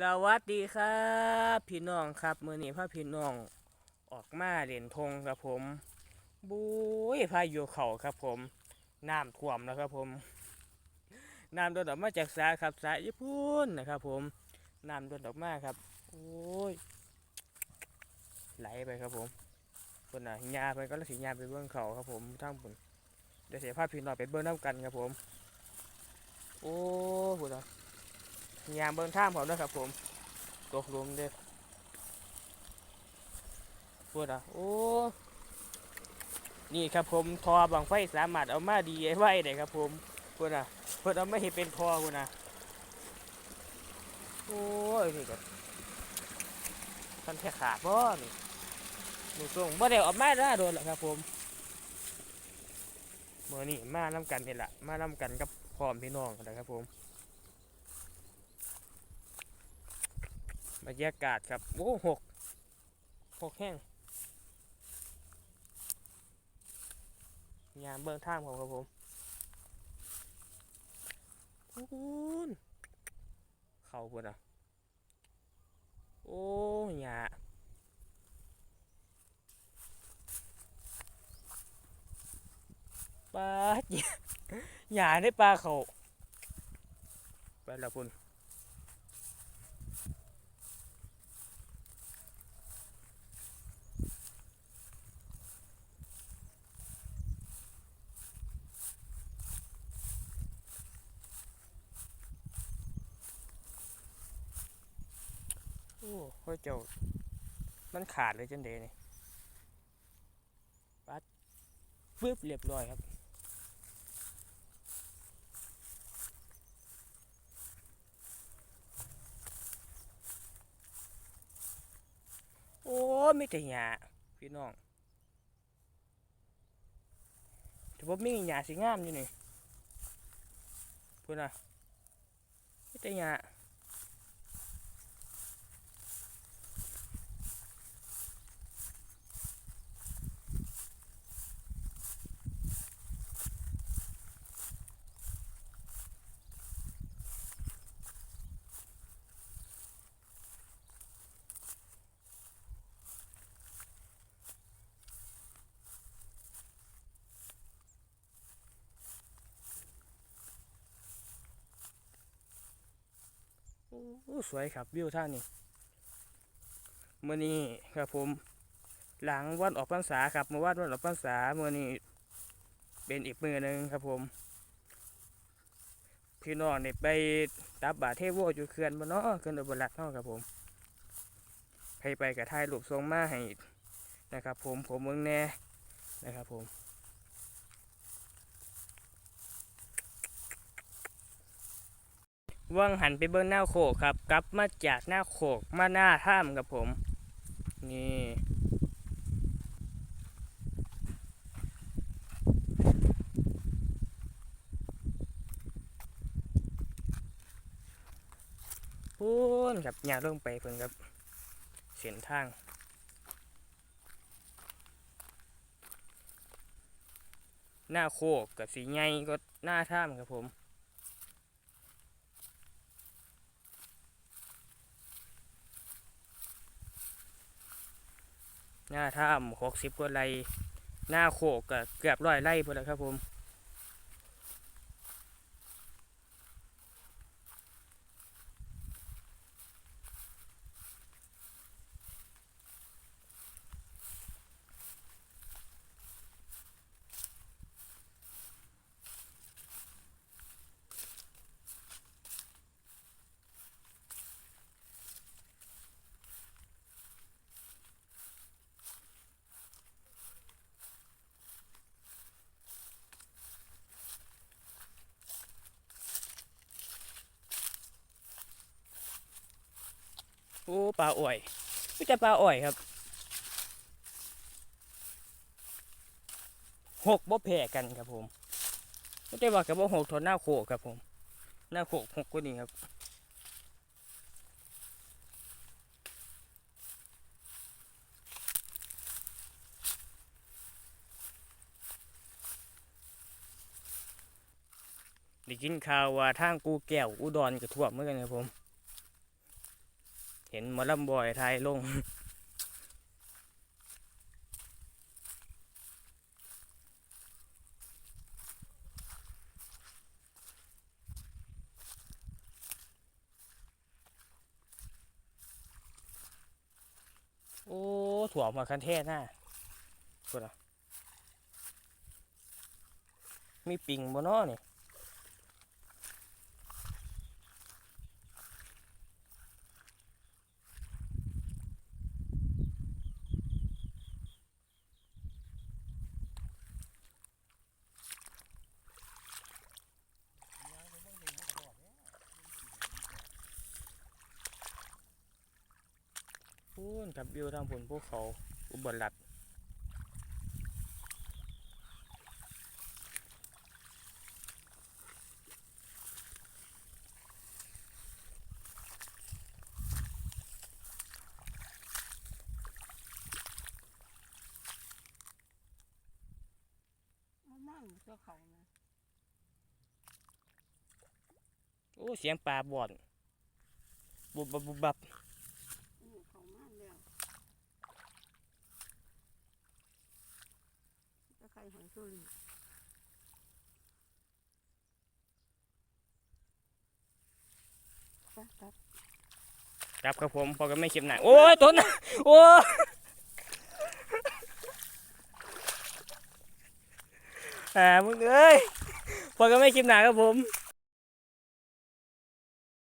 สวัสดีครับพี่น้องครับมือนี้พาพี่น้องออกมาเล่นทงครับผมบุ้ยพายุเข่าครับผมน้ำท่วมแล้วครับผมน้ำโดนออกมาจากสาครับสาญี่ปุ่นนะครับ ผมน้ำโดนออกมาครับโอ้ยไหลไปครับผมคนน่ะยาไปก็ล้วสิยาไปเบื้องเขาครับผมทั้งบุญเดี๋ยวเสียภาพพี่น้องไปเบื้องน้ำกันครับผม โอ้โหนะ ยามเบิ่งทางผมด้วยครับผมตกลุมเด้อพูดอะโอ้นี่ครับผมทอบังไฟสามารถเอามาดีไว้ได้ครับผมพูดอะเพื่อเอาไม่เห็นเป็นทอพูนะโอ้ยนี่ก็ท่านแค่ขาดบ่นี่หนูส่งบ่ได้ออกมาได้โดนหรอกครับผมเมื่อนี้มาน้ำกันนี่แหละมาน้ำกันกับพร้อมพี่น้องนะครับผม บรรยากาศครับโอ้หกหกแห้งยามเบื้องท่างผมครับผมพูนเขาพูนอะ โอ้หยาปลาหยาหยาได้ปลาเขาไปแล้วพุ่น โอ้พ่อเจ้า มันขาดเลยจังเดนี่ปัดปึ๊บเรียบร้อยครับ โอ้ไม่แต่หยาพี่น้องแต่ว่ามีหยาสีงามอยู่นี่พูดนะไม่แต่หยา สวยครับวิวท่างนี้เมื่อนี้ครับผม หลังวันออกพรรษาครับมื่อวานวันออกพรรษาเมื่อนี้เป็นอีกมือหนึ่งครับผม พี่น้องเนี่ยไปตับบาเทโวอยู่เขื่อนบนเนาะเขื่อนอุบลรัตน์เนาะครับผมให้ไปกับทายลูกทรงมาให้นะครับผมผมเมืองแน่นะครับผม ว่างหันไปเบิ้งหน้าโขกครับกลับมาจากหน้าโขกมาหน้าถ้ำครับผม นี่พูนครับยาลงไปเพิ่นครับเส้นทางหน้าโคกกับสีไงก็หน้าถ้ำครับผม หน้าถ้ำหกสิบกว่าไร่หน้าโขกก็เกือบร้อยไร่พอแล้วครับผม โอ้ปลาอ่อยไม่ใช่ปลาอ่อยครับหกบ่แพ้กันครับผมไม่ได้ว่ากับว่าหกทอนหน้าโขกครับผม หน้าโขกหกกว่านี้ครับได้กินข่าวว่าทางกูแก้วอุดรก็ท่วมเหมือนกันครับผม เห็นหมอลำบอยไทยลง โอ้ถั่วมาคันเทศน่ะพูดอะมีปิงบนน้อนี่พู นกับวิวทางผลภูเขาอุบลรัตน์มันนั่งเจ้าเขานะโอ้ เสียงปลาบ่อนบุบบับบุบบับ อู้เขามากแล้วจะใคร หอยซุนไปครับครับครับผมพอกันไม่เข็มหนักโอ้ยต้นน่ะโอ้อ่ามึงเอ้ยพอกันไม่เข็มหนักครับผม